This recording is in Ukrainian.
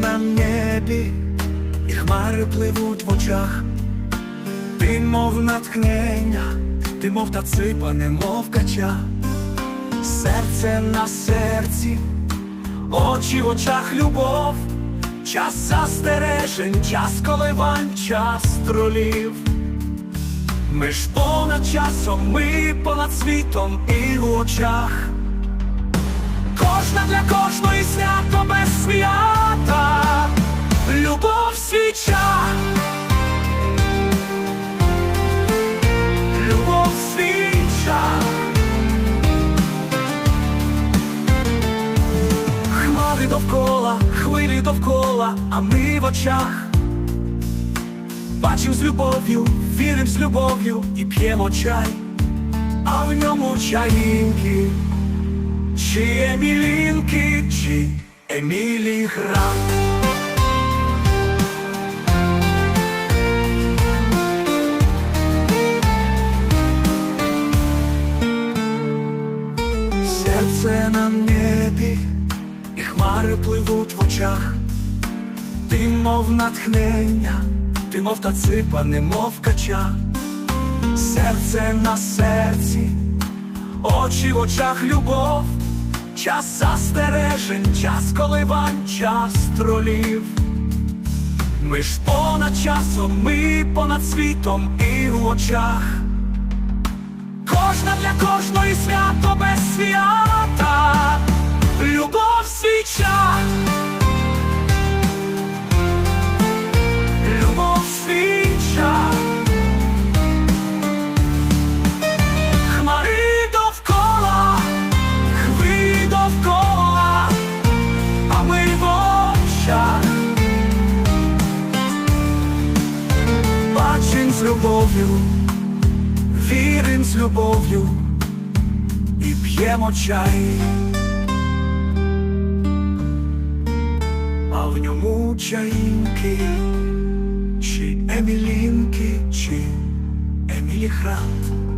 на небі, і хмари пливуть в очах. Ти мов натхнення, ти мов та ципа, не мов кача, серце на серці, очі в очах любов, час застережень, час коливань, час тролів. Ми ж понад часом, ми понад світом і в очах. Кожна для кожної свято довкола, хвилі довкола, а ми в очах. Бачив з любов'ю, вірим з любов'ю і п'ємо чай, а в ньому чаїнки. Чи Емілінки, чи Емілі Грант Серце на небі, хмари пливуть в очах, ти мов натхнення, ти мов та ципа, не мов кача, серце на серці очі в очах любов, час застережень, час коливань, час тролів. Ми ж понад часом, ми понад світом і в очах. Кожна для кожної свято без любов любов свіча. Хмари довкола, хвилі довкола, а ми в очах. З любов'ю, вірим з любов'ю і п'ємо чай, в ньому чаїнки, чи Емілінки, чи Емілі Хрант.